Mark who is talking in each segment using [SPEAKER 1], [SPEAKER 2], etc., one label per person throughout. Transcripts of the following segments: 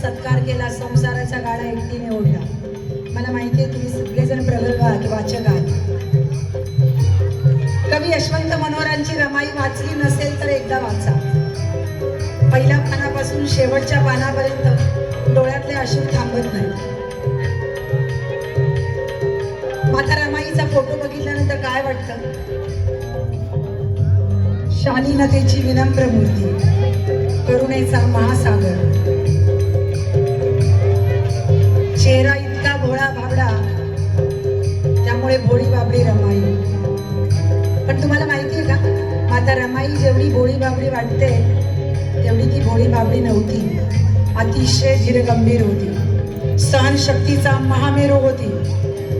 [SPEAKER 1] सत्कार केला संसाराचा गाडा एकटीने ओढला मला माहिती आहे तुम्ही सगळेजण प्रगल्भ आहात वाचक आहात. कवी यशवंत मनोहरांची रमाई वाचली नसेल तर एकदा वाचा. पहिल्या पानापासून शेवटच्या पानापर्यंत डोळ्यातले अश्रू थांबत नाही. माता रमाईचा फोटो बघितल्यानंतर काय वाटतं? शालीनतेची विनम्र मूर्ती करुणेचा महासागर. त्यामुळे भोळी बाबडी रमाई. पण तुम्हाला माहिती आहे का? माता रमाई जेवढी भोळी बाबडी वाटते तेवढी ती भोळी बाबडी नव्हती. अतिशय धीरगंभीर होती. सहनशक्तीचा महामेरू होती.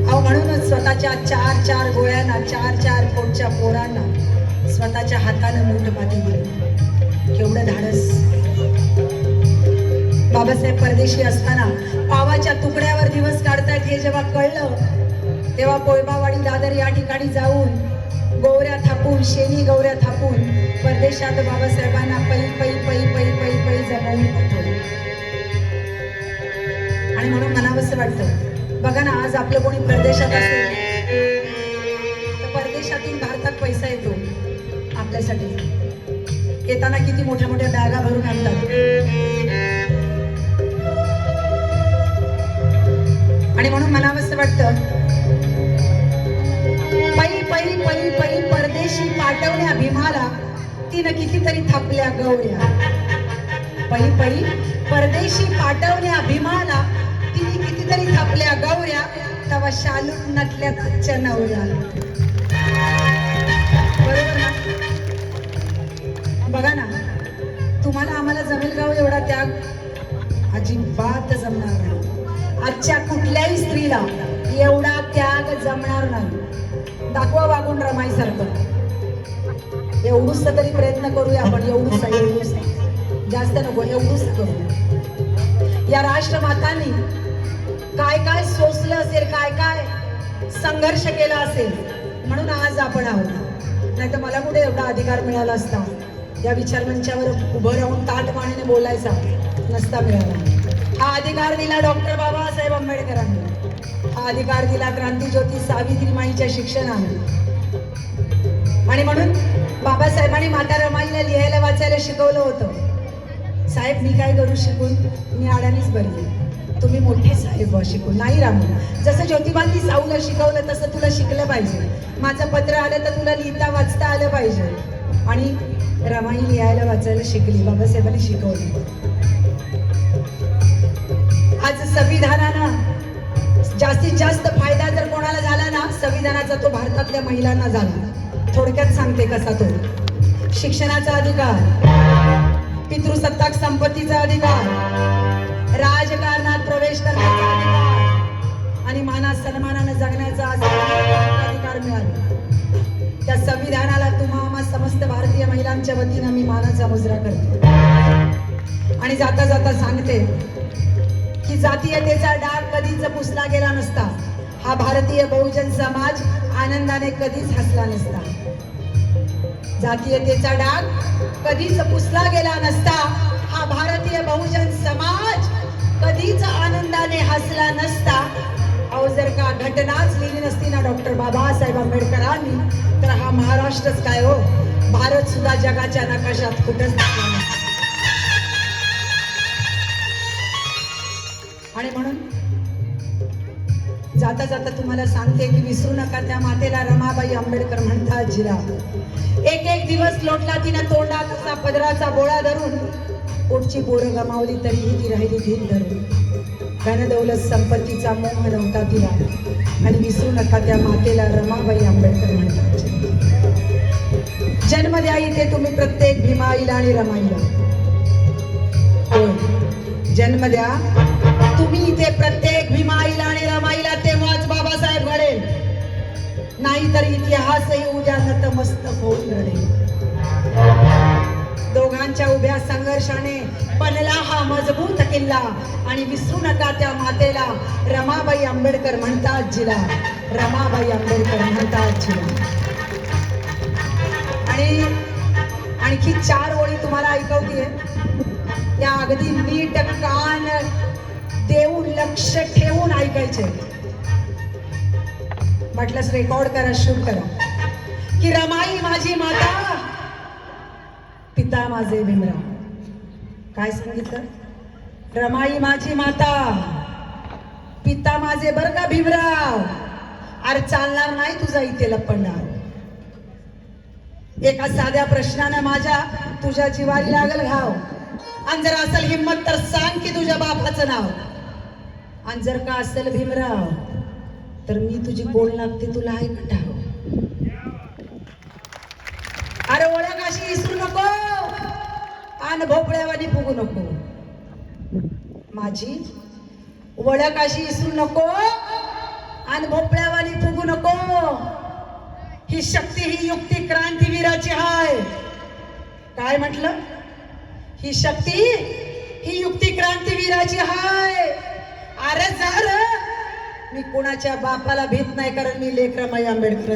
[SPEAKER 1] अहो म्हणूनच स्वतःच्या चार चार गोळ्यांना चार चार पोटच्या पोरांना स्वतःच्या हातानं मूठ माती दिली. केवढं धाडस. बाबासाहेब परदेशी असताना पावाच्या तुकड्यावर दिवस काढतायत हे जेव्हा कळलं तेव्हा कोयबावाडी दादर या ठिकाणी जाऊन गोवऱ्या थापून शेनी गौऱ्या थापून परदेशात बाबासाहेबांना पै पै पै पै पै पै जमवून पाठवलं. आणि म्हणून म्हणावंसं वाटतं बघा ना आज आपलं कोणी परदेशात असेल तर परदेशातून भारतात पैसा येतो आपल्यासाठी. येताना किती मोठ्या मोठ्या बॅगा भरून आणतात. आणि म्हणून म्हणावंसं वाटतं पै पै पै परदेशी पाठवण्या भीमाला तिनं कितीतरी थापल्या गौऱ्या. पै परी परदेशी पाठवण्या भीमाला तिने कितीतरी थापल्या गौऱ्या तवा शालू नटल्या तुझच्या नवऱ्या बरोबर ना? बघा ना तुम्हाला आम्हाला जमेल गाव एवढा त्याग? अजिबात जमणार नाही. आजच्या कुठल्याही स्त्रीला एवढा त्याग जमणार नाही. दाखवा वागून रमाईसारखं. एवढूच तरी प्रयत्न करूया आपण एवढूच एवढूच जास्त नको एवढूच करू. या राष्ट्रमातांनी काय काय सोसलं असेल काय काय संघर्ष केला असेल म्हणून आज आपण आहोत. नाही तर मला कुठे एवढा अधिकार मिळाला असता? या विचारमंचावर उभं राहून ताट बोलायचा नसता मिळाला. हा अधिकार दिला डॉक्टर बाबासाहेब आंबेडकरांनी. हा अधिकार दिला क्रांतीज्योती सावित्रीमाईच्या शिक्षणाने. आणि म्हणून बाबासाहेबांनी माता रमाईला लिहायला वाचायला शिकवलं होतं. साहेब मी काय करू शिकून? मी अडाणीच बरी तुम्ही मोठे साहेब व्हा शिकून. नाही रामू जसं ज्योतिबांनी साऊला शिकवलं तसं तुला शिकलं पाहिजे. माझं पत्र आलं तर तुला लिहिता वाचता आलं पाहिजे. आणि रमाई लिहायला वाचायला शिकली बाबासाहेबांनी शिकवली. आज संविधानानं जास्तीत जास्त फायदा जर कोणाला झाला ना संविधानाचा तो भारतातल्या महिलांना झाला. थोडक्यात सांगते कसा तो. शिक्षणाचा अधिकार पितृसत्ताक संपत्तीचा अधिकार राजकारणात प्रवेश करण्याचा अधिकार आणि माना सन्मानानं जगण्याचा अधिकार मिळाला. त्या संविधानाला तुम्हा समस्त भारतीय महिलांच्या वतीनं मी मानाचा मुजरा करते. आणि जाता जाता सांगते की जातीयतेचा डाग कधीच पुसला गेला नसता. हा भारतीय बहुजन समाज आनंदाने कधीच हसला नसता. जातीयतेचा डाग कधीच पुसला गेला नसता. हा भारतीय बहुजन समाज कधीच आनंदाने हसला नसता. अहो जर का घटनाच लिहिली नसती ना डॉक्टर बाबासाहेब आंबेडकरांनी तर हा महाराष्ट्रच काय हो? भारत सुद्धा जगाच्या नकाशात कुठंच आणि म्हणून जाता जाता तुम्हाला सांगते की विसरू नका त्या मातेला. रमाबाई आंबेडकर म्हणतात जिरा. एक एक दिवस लोटला तिनं तोंडात असा पदराचा गोळा धरून. पोटची पोरं गमावली तरीही ती राहिली धीर धरून. धनदौलत संपत्तीचा मोह नव्हता तिला. आणि विसरू नका त्या मातेला रमाबाई आंबेडकर म्हणतात. जन्म द्या इथे तुम्ही प्रत्येक भीमाईला आणि रमाईला. जन्म द्या तुम्ही इथे प्रत्येक भीमाईला आणि रमाईला तेव्हाच बाबासाहेब घडेल. नाहीतर इतिहासही उद्या नतमस्तक होऊन घडेल. दोघांच्या उभ्या संघर्षाने बनला हा मजबूत किल्ला आणि विसरू नका त्या मातेला. रमाबाई आंबेडकर म्हणतात जिला. रमाबाई आंबेडकर म्हणतात जिला. आणि आणखी चार ओळी तुम्हाला ऐकवतीये. त्या अगदी नीट कान देऊन लक्ष ठेवून ऐकायचे. म्हटलंच रेकॉर्ड करा शूट करा. की रमाई माझी माता पिता माझे भीमराव. काय सांगितलं? रमाई माझी माता पिता माझे बर का भीमराव? अरे चालणार नाही तुझा इथे लपणार एका साध्या प्रश्नानं माझ्या तुझ्या जीवाला लागल घाव. आणि जर असेल हिंमत तर सांग की तुझ्या बापाचं नाव. आणि जर का असेल भीमराव तर मी तुझी बोल लागते तुला आहे ठाव अरे ओळख अशी विसरू नको. आणि भोपळ्यावानी फुगू नको. माझी ओळख अशी विसरू नको. आणि भोपळ्यावानी फुगू नको. ही शक्ती ही युक्ती क्रांतीवीराची हाय. काय म्हटलं? ही शक्ती ही युक्ती क्रांतीवीराची हाय. अरे झालं मी कोणाच्या बापाला भीत नाही कारण मी लेकरमाई आंबेडकर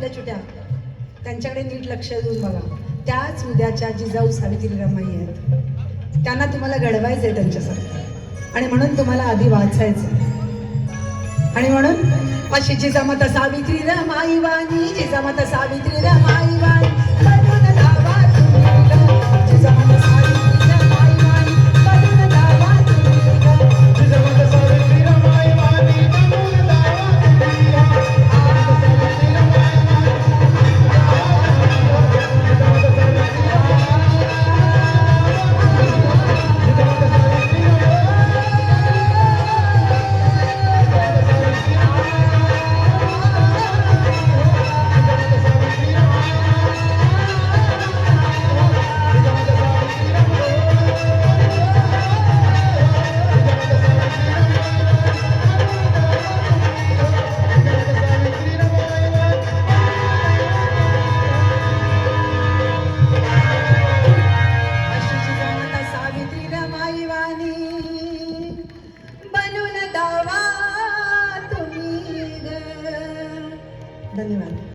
[SPEAKER 1] छोट्या छोट्या. त्यांच्याकडे नीट लक्ष देऊन बघा. त्याच उद्याच्या जिजाऊ सावित्री रमाई आहेत. त्यांना तुम्हाला घडवायचं आहे त्यांच्यासारखं आणि म्हणून तुम्हाला आधी वाचायचं आणि म्हणून अशी जिजामाता सावित्री रमाई वाणी. जिजामाता सावित्री रमाई वाणी बनून